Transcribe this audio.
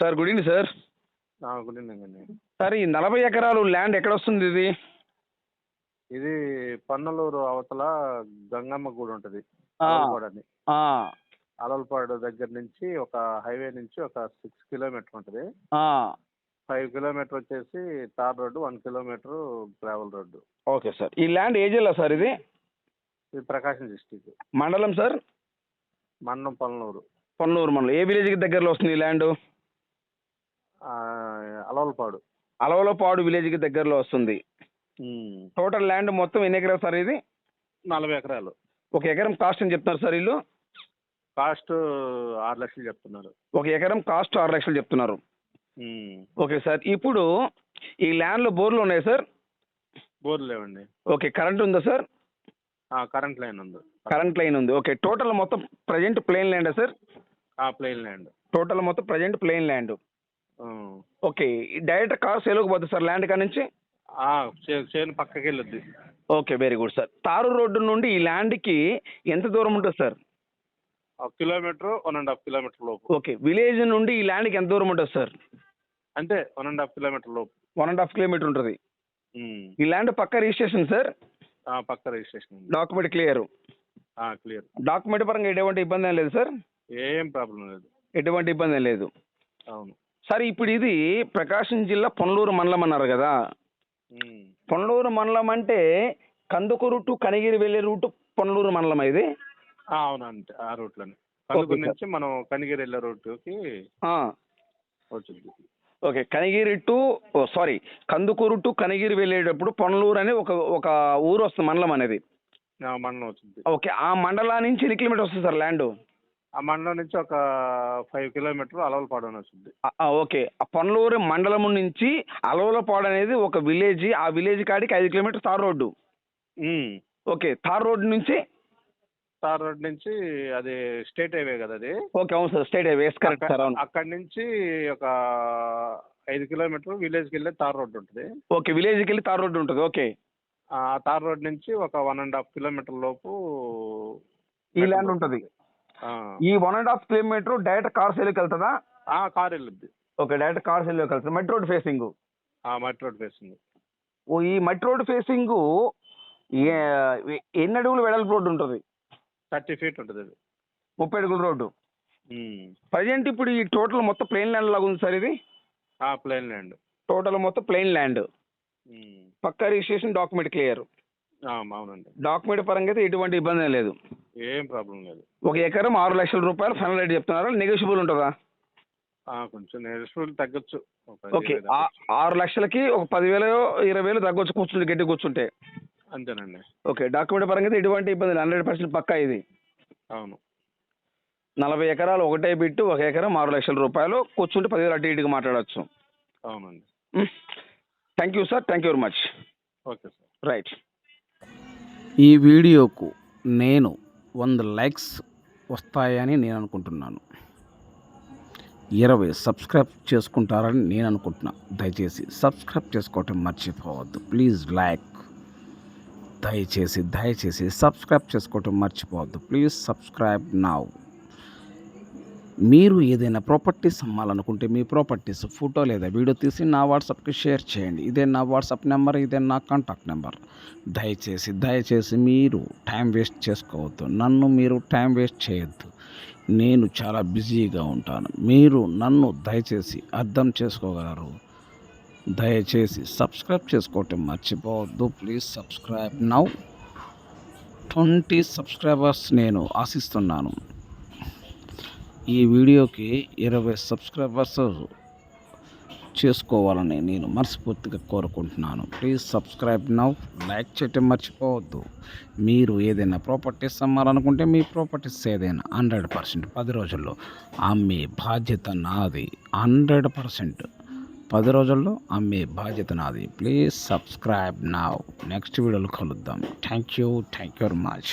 Sir good evening sir. Good evening అండి. Sir ఈ నలభై ఎకరాలు ల్యాండ్ ఎక్కడ వస్తుంది ఇది? ఇది పన్నలూరు అవతల గంగమ్మ గుడి ఉంటుంది. అలవల్పాడు అలవల్పాడు దగ్గర నుంచి ఒక హైవే నుంచి ఒక సిక్స్ కిలోమీటర్ ఉంటుంది. ఫైవ్ కిలోమీటర్ వచ్చేసి tar road one kilometre gravel road. Okay sir. ఈ ల్యాండ్ ఏ జిల్లా సార్ ఇది? ఇది ప్రకాశం డిస్టిక్. మండలం సార్? మండం పన్నలూరు. పొన్నూరు మండలం. ఏ విలేజ్కి దగ్గరలో వస్తుంది ఈ ల్యాండ్? అలవల్పాడు. అలవలపాడు విలేజ్కి దగ్గరలో వస్తుంది. టోటల్ ల్యాండ్ మొత్తం ఎన్ని ఎకరాలు సార్ ఇది? నలభై ఎకరాలు. ఒక ఎకరం కాస్ట్ అని చెప్తున్నారు సార్ వీళ్ళు? కాస్ట్ ఆరు లక్షలు చెప్తున్నారు. ఒక ఎకరం కాస్ట్ ఆరు లక్షలు చెప్తున్నారు. ఓకే సార్ ఇప్పుడు ఈ ల్యాండ్లో బోర్లు ఉన్నాయి సార్? బోర్లు లేవండి. ఓకే కరెంట్ ఉందా సార్? కరెంట్ లైన్ ఉంది. కరెంట్ లైన్ ఉంది. ఓకే టోటల్ మొత్తం ప్రజెంట్ ప్లెయిన్ ల్యాండా సార్? ఆ, ప్లెయిన్ ల్యాండ్. టోటల్ మొత్తం present plain land. Okay direct car సేల్కి పోతుంది సార్ ల్యాండ్ కాడ నుంచి? చేను పక్కకి వెళ్ళొద్ది okay very good sir. Tar road నుండి ఈ ల్యాండ్కి ఎంత దూరం ఉంటుంది sir? Kilometre one and half kilometre లోపు. ఓకే విలేజ్ నుండి ఈ ల్యాండ్కి ఎంత దూరం ఉంటుంది సార్? అంతే వన్ అండ్ హాఫ్ కిలోమీటర్ లోపు. వన్ అండ్ హాఫ్ కిలోమీటర్ ఉంటుంది. ఈ ల్యాండ్ పక్క రిజిస్ట్రేషన్ సార్? ఆ, pucca registration document clear. Clear. Document పరంగా ఎటువంటి ఇబ్బంది లేదు సార్? ఏం ప్రాబ్లం లేదు. ఎటువంటి ఇబ్బంది లేదు. అవును. సార్ ఇప్పుడు ఇది ప్రకాశం జిల్లా పొన్నలూరు మండలం అన్నారు కదా. ఉమ్. పొన్నలూరు మండలం అంటే కందుకూరు టు కనిగిరి వెళ్ళే రూట్ పొన్నలూరు మండలం ఇది? అవునంటే ఆ రూట్లోనే. సార్. నుంచి మనం కనిగిరి వెళ్ళే రూట్కి ఆ, వచ్చింది. Okay Kanigiri to sorry Kandukur to Kanigiri వెళ్ళేటప్పుడు పొన్నలూరు అనే ఒక ఒక ఊరు వస్తుంది మండలం అనేది. మండలం వచ్చింది. ఓకే ఆ మండలా నుంచి ఎన్ని కిలోమీటర్ వస్తుంది సార్ ల్యాండ్? ఆ మండలం నుంచి ఒక ఫైవ్ కిలోమీటర్ అలవలపాడు అని వచ్చింది ఓకే. ఆ పొన్నలూరు మండలం నుంచి అలవలపాడు అనేది ఒక విలేజ్ ఆ విలేజ్ కాడికి ఐదు kilometre tar road. Okay. Tar road నుంచి? తార్ రోడ్ నుంచి అది స్టేట్ హైవే కదా అది? ఓకే అవును sir. State highway. Correct sir అవును. అక్కడి నుంచి ఒక ఐదు కిలోమీటర్ విలేజ్కి వెళ్ళే తార్ రోడ్ ఉంటుంది. ఓకే విలేజ్కి వెళ్ళి తార్ రోడ్డు ఉంటుంది. ఓకే. ఆ తార్ రోడ్ నుంచి ఒక వన్ అండ్ హాఫ్ కిలోమీటర్ లోపు ఈ ల్యాండ్ ఉంటుంది. ఈ one and half kilometre direct car సేల్కి వెళ్తుందా? ఆ, కార్ వెళ్ళుద్ది. ఓకే డైరెక్ట్ కార్ సేల్కి వెళ్తుంది? మట్టి రోడ్ ఫేసింగ్ ఆ మట్టి రోడ్ ఫేసింగ్ ఓ ఈ మట్టి రోడ్ ఫేసింగ్ ఎన్ని అడుగులు వెడల్పు రోడ్డు ఉంటుంది? థర్టీ ఫీట్ ఉంటుంది అది. ముప్పై అడుగుల రోడ్డు. ప్రజెంట్ ఇప్పుడు ఈ టోటల్ మొత్తం ప్లెయిన్ ల్యాండ్ లాగా ఉంది సార్ ఇది? ఆ ప్లెయిన్ ల్యాండ్. టోటల్ మొత్తం plain land. Pucca registration document clear. అవునండి. డాక్యుమెంట్ పరంగా అయితే ఎటువంటి ఇబ్బంది లేదు. ఏం ప్రాబ్లం లేదు. ఒక ఎకరం ఆరు లక్షల రూపాయలు ఫైనల్ రేట్ చెప్తున్నారు నెగోషియబుల్ ఉంటుందా? ఆ, కొంచెం నెగిటివ్ తగ్గొచ్చు. ఓకే. ఆరు లక్షలకి ఒక పదివేలు ఇరవై వేలు తగ్గొచ్చు కూర్చుంటే గట్టి కూర్చుంటే. అంతేనండి. ఓకే డాక్యుమెంట్ పరంగా అయితే ఎటువంటి ఇబ్బంది హండ్రెడ్ పర్సెంట్ పక్కా ఇది. అవును. నలభై ఎకరాలు ఒకటే బిట్టు ఒక ఎకరం ఆరు లక్షల రూపాయలు కూర్చుంటే పదివేలు అటు ఇటుగా మాట్లాడచ్చు. అవునండి. Thank you sir thank you very much okay sir right ఈ వీడియోకు నేను వంద లైక్స్ వస్తాయని నేను అనుకుంటున్నాను ఇరవై సబ్స్క్రైబ్ చేసుకుంటారని నేను అనుకుంటున్నా దయచేసి సబ్స్క్రైబ్ చేసుకోవటం మర్చిపోవద్దు. Please like. దయచేసి దయచేసి సబ్స్క్రైబ్ చేసుకోవటం మర్చిపోవద్దు. Please subscribe now. మీరు ఏదైనా ప్రాపర్టీస్ అమ్మాలనుకుంటే మీ ప్రాపర్టీస్ ఫోటో లేదా వీడియో తీసి నా వాట్సాప్కి షేర్ చేయండి. ఇదే నా వాట్సాప్ నెంబర్ ఇదే నా కాంటాక్ట్ నెంబర్. దయచేసి దయచేసి మీరు టైం వేస్ట్ చేసుకోవద్దు. నన్ను మీరు టైం వేస్ట్ చేయొద్దు. నేను చాలా బిజీగా ఉంటాను. మీరు నన్ను దయచేసి అర్థం చేసుకోగలరు. దయచేసి సబ్స్క్రైబ్ చేసుకోవటం మర్చిపోవద్దు. Please subscribe now. Twenty subscribers నేను ఆశిస్తున్నాను. ఈ వీడియోకి ఇరవై సబ్స్క్రైబర్స్ చేసుకోవాలని నేను మనస్ఫూర్తిగా కోరుకుంటున్నాను. ప్లీజ్ సబ్స్క్రైబ్ నౌ లైక్ చేయటం మర్చిపోవద్దు. మీరు ఏదైనా ప్రాపర్టీస్ అమ్మాలనుకుంటే మీ ప్రాపర్టీస్ ఏదైనా హండ్రెడ్ పర్సెంట్ పది రోజుల్లో అమ్మే బాధ్యత నాది. హండ్రెడ్ పర్సెంట్ పది రోజుల్లో అమ్మే బాధ్యత నాది. Please subscribe now. నెక్స్ట్ వీడియోలో కలుద్దాం. Thank you. Thank you very much.